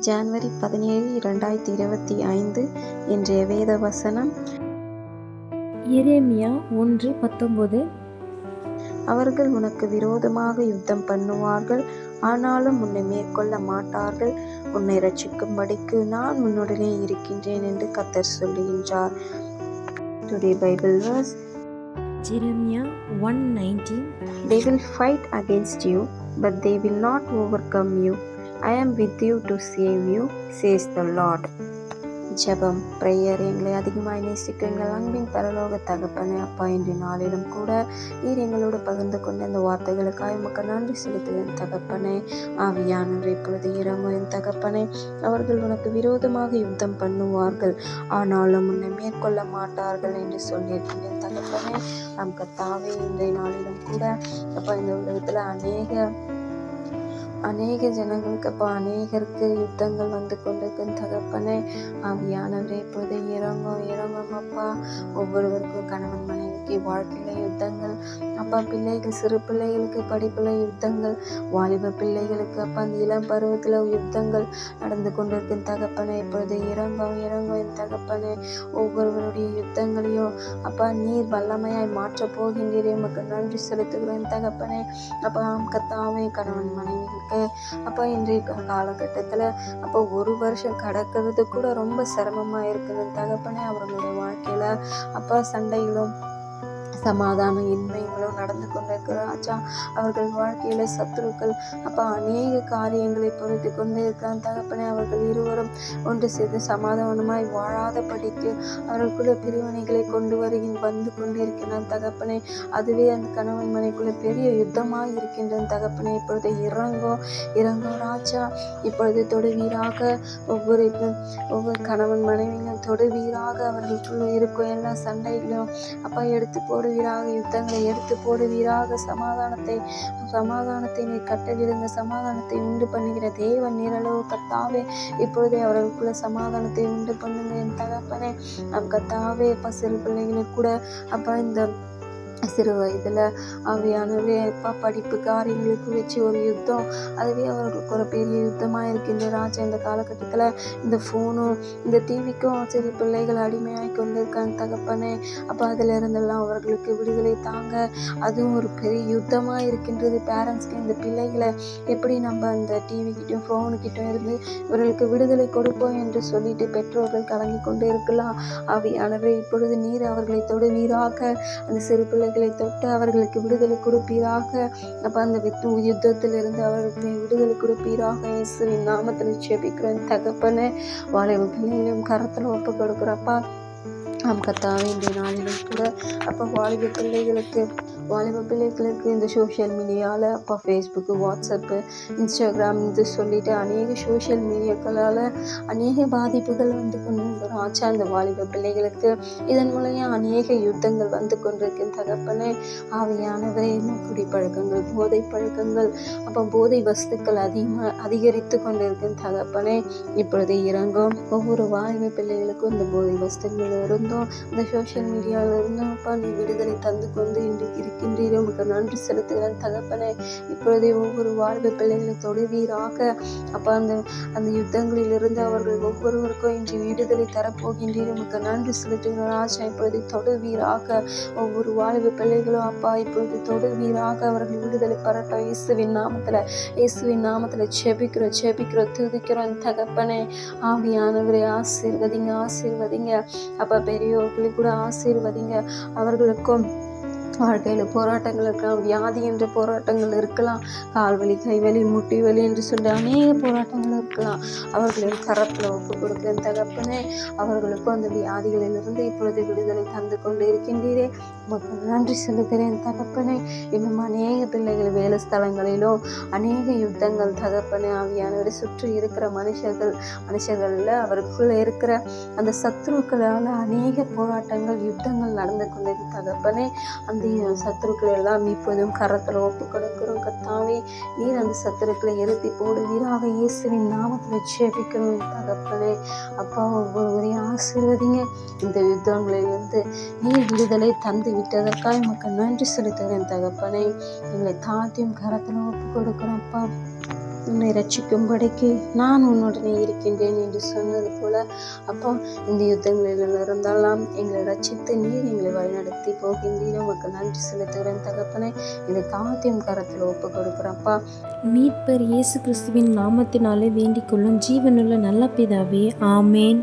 January பதினேழு இரண்டாயிரத்தி இருபத்தி ஐந்து இன்றைய வேத வசனம் எரேமியா ஒன்று பத்தொன்பது. அவர்கள் உனக்கு விரோதமாக யுத்தம் பண்ணுவார்கள் ஆனாலும் உன்னை மேற்கொள்ள மாட்டார்கள். உன்னை ரட்சிக்கும்படிக்கு நான் உன்னுடனே இருக்கின்றேன் என்று கத்தர் சொல்லுகின்றார். Today Bible verse. Jeremiah one nineteen. They will fight against you, but they will not overcome you. I am with you to save you says the Lord ஜெபம் ப்ரேயர் எங்களை அதிகமாக நேசிக்கும் எங்கள் அன்பின் பரலோக தகப்பனே அப்பா என்ற நாளிலும் கூட நீர் எங்களோடு பகிர்ந்து கொண்ட இந்த வார்த்தைகளுக்காக உமக்கு நன்றி செலுத்துவேன் தகப்பனே. ஆவியானவர் இப்பொழுது இறங்கும் என் தகப்பனே அவர்கள் உனக்கு விரோதமாக யுத்தம் பண்ணுவார்கள் ஆனாலும் உன்னை மேற்கொள்ள மாட்டார்கள் என்று சொல்லியிருக்கின்றேன் தகப்பனே. நம் கத்தாவே இன்றைய நாளிலும் கூட அப்பா இந்த உலகத்தில் அநேக அநேக ஜனங்களுக்கு அப்போ அநேகருக்கு யுத்தங்கள் வந்து கொண்டிருக்கும் தகப்பனே. ஆவியானவரே இப்பொழுது இறங்கும் இறங்கும் அப்பா. ஒவ்வொருவருக்கும் கணவன் மனைவிக்கு வாழ்க்கையில யுத்தங்கள். அப்பா பிள்ளைகள் சிறு பிள்ளைகளுக்கு படிப்புல யுத்தங்கள். வாலிப பிள்ளைகளுக்கு அப்பா அந்த இளம் பருவத்தில் யுத்தங்கள் நடந்து கொண்டிருக்கும் தகப்பனே. இப்பொழுது இறங்கும் இறங்கும் என் தகப்பனே. ஒவ்வொருவருடைய யுத்தங்களையும் அப்பா நீர் வல்லமையாய் மாற்றப் போகின்றீரே. உமக்கு நன்றி செலுத்துகிறேன் தகப்பனே அப்பா கத்தாவே கணவன் மனைவிகளுக்கு. அப்போ இன்றைய காலகட்டத்தில் அப்போ ஒரு வருஷம் கடக்கிறது கூட ரொம்ப சிரமமாக இருக்குது. தகப்பனே அவர்களுடைய வாழ்க்கையில் அப்பா சண்டைகளும் சமாதானம் இன்மைகளும் நடந்து கொண்டிருக்கிற ராஜா அவர்கள் வாழ்க்கையில சத்துருக்கள். அப்பா அநேக காரியங்களை பொறுத்து கொண்டே இருக்கிறான் தகப்பனே அவர்கள் இருவரும் ஒன்று சேர்ந்து சமாதானமாய் வாழாத படிக்கு அவர்களுக்குள்ள பிரிவினைகளை கொண்டு வருகின் வந்து கொண்டிருக்கிறான் தகப்பனே அதுவே அந்த கணவன் மனைக்குள்ள பெரிய யுத்தமாக இருக்கின்ற தகப்பனே இப்பொழுது இறங்கோ இறங்கோ ராஜா இப்பொழுது தொடுவீராக ஒவ்வொரு ஒவ்வொரு கணவன் மனைவியும் தொடுவீராக அவர்களுக்குள்ள இருக்கும் எல்லா சண்டைகளையும் அப்பா எடுத்து போடுவீராக யுத்தங்களை எடுத்து போடுவீராக. சமாதானத்தை சமாதானத்தை நீர் கட்டளிடுங்க சமாதானத்தை உண்டு பண்ணுகிற தேவன் நீரளவு கத்தாவே இப்பொழுதே அவர்களுக்குள்ள சமாதானத்தை உண்டு பண்ணுங்க. என் தகப்பனே நம் கத்தாவே அப்பா சிறு பிள்ளைகளுக்கு கூட அப்பா இந்த சிறு வயதில் அவையானவே இப்போ படிப்பு காரியங்களுக்கு வச்சு ஒரு யுத்தம். அதுவே அவர்களுக்கு ஒரு பெரிய யுத்தமாக இருக்கின்ற ராஜா இந்த காலகட்டத்தில் இந்த ஃபோனும் இந்த டிவிக்கும் சிறு பிள்ளைகள் அடிமையாகி கொண்டிருக்காங்க தகப்பனே. அப்போ அதில் இருந்தெல்லாம் அவர்களுக்கு விடுதலை தாங்க. அதுவும் ஒரு பெரிய யுத்தமாக இருக்கின்றது பேரண்ட்ஸ்க்கு இந்த பிள்ளைகளை எப்படி நம்ம அந்த டிவிக்கிட்டும் ஃபோனுக்கிட்டும் இருந்து இவர்களுக்கு விடுதலை கொடுப்போம் என்று சொல்லிட்டு பெற்றோர்கள் கலங்கி கொண்டு இருக்கலாம். அவையானவே இப்பொழுது நீர் அவர்களை தொடுவீராக அந்த சிறு பிள்ளை அவர்களை தொட்டு அவர்களுக்கு விடுதலை கொடுப்பீராக. அப்போ அந்த யுத்தத்திலிருந்து அவர்களுக்கு விடுதலை கொடுப்பீராக. இயேசுவின் நாமத்தில் செபிக்கிறோம் தகப்பனே வாழை பிள்ளைகளையும் கரத்தில் ஒப்பு கொடுக்குறப்பா நாம் கத்தாவே இந்த நாளிலும் கூட அப்போ வாலிப பிள்ளைகளுக்கு வாலிப பிள்ளைகளுக்கு இந்த சோஷியல் மீடியாவில் அப்போ ஃபேஸ்புக்கு வாட்ஸ்அப்பு இன்ஸ்டாகிராம் இது சொல்லிட்டு அநேக சோஷியல் மீடியாக்களால் அநேக பாதிப்புகள் வந்து கொண்டு ஆச்சா அந்த வாலிப பிள்ளைகளுக்கு இதன் மூலயம் அநேக யுத்தங்கள் வந்து கொண்டிருக்கும் தகப்பனே ஆவியானவரே இன்னும் குடிப்பழக்கங்கள் போதை பழக்கங்கள் அப்போ போதை வஸ்துக்கள் அதிகமாக அதிகரித்து கொண்டிருக்கும் தகப்பனே இப்பொழுது இறங்கும் ஒவ்வொரு வாலிப பிள்ளைகளுக்கும் இந்த போதை வஸ்துகள் இருந்தும் இந்த சோஷியல் மீடியாவில் இருந்தும் அப்பா நீ விடுதலை தந்து கொண்டு இன்றைக்கு இருக்கின்றீரே. உங்களுக்கு நன்றி செலுத்துகிறேன். தகப்பனே இப்பொழுதே ஒவ்வொரு வாழ்வு பிள்ளைகளை தொடுவீராக அப்போ அந்த அந்த யுத்தங்களிலிருந்து அவர்கள் ஒவ்வொருவருக்கும் இன்று விடுதலை தரப்போகின்றீர். உங்களுக்கு நன்றி செலுத்துகிறோம் ராஜா இப்பொழுது தொடுவீராக ஒவ்வொரு வாழ்வு பிள்ளைகளும் அப்பா இப்பொழுது தொடுவீராக அவர்கள் விடுதலை பெறட்டும். இயேசுவின் நாமத்தில் இயேசுவின் நாமத்தில் செபிக்கிறோம் செபிக்கிறோம் துதிக்கிறோம். தகப்பனே ஆவியானவரை ஆசீர்வதிங்க ஆசீர்வதிங்க. அப்போ பெரியோர்களை கூட ஆசீர்வதிங்க. அவர்களுக்கும் வாழ்க்கையில் போராட்டங்கள் இருக்கலாம் வியாதி என்ற போராட்டங்கள் இருக்கலாம் கால்வலி கைவலி முட்டி வலி என்று சொல்லி அநேக போராட்டங்கள் இருக்கலாம். அவர்களின் கரத்தில் ஒப்பு கொடுக்கிறேன் தகப்பனே. அவர்களுக்கும் அந்த வியாதிகளிலிருந்து இப்பொழுது விடுதலை தந்து கொண்டு இருக்கின்றீரே. உமக்கு நன்றி செலுத்துகிறேன் தகப்பனே. இன்னும் அநேக பிள்ளைகள் வேலை ஸ்தலங்களிலும் அநேக யுத்தங்கள் தகப்பனே. ஆவியானவரை சுற்றி இருக்கிற மனுஷர்கள் மனுஷர்களில் அவருக்குள்ள இருக்கிற அந்த சத்துருக்களால் அநேக போராட்டங்கள் யுத்தங்கள் நடந்து கொண்டிருக்கு தகப்பனே. அந்த சத்துருக்களை எல்லாம் இப்போதும் கரத்தில் ஒப்பு கொடுக்கிறோம். கத்தாவே நீர் அந்த சத்துருக்களை எருத்தி போடுவீராக இயேசுவின் நாமத்தில் சேபிக்கிறோம் என் தகப்பனே அப்பா ஒவ்வொருவரையும் ஆசீர்வதிங்க. இந்த யுத்தங்களிலிருந்து நீர் விடுதலை தந்து விட்டதற்காக மக்கள் நன்றி செலுத்துகிறேன் தகப்பனே. எங்களை தாழ்த்தியும் கரத்தில் ஒப்பு கொடுக்குறோம் அப்பா. உன்னை ரட்சிக்கும்படிக்கு நான் உன்னுடனே இருக்கின்றேன் என்று சொன்னது போல அப்பா இந்த யுத்தங்களில் இருந்தாலும் எங்களை ரட்சித்து நீர் எங்களை வழிநடத்தி போகின்றீர். உமக்கு நன்றி செலுத்துகிறேன் தகப்பனே. இந்த தாமத்தியம் கரத்தில் ஒப்பு கொடுக்குறப்பா மீட்பர் இயேசு கிறிஸ்துவின் நாமத்தினாலே வேண்டிக் கொள்ளும் ஜீவனுள்ள நல்ல பிதாவே ஆமேன்.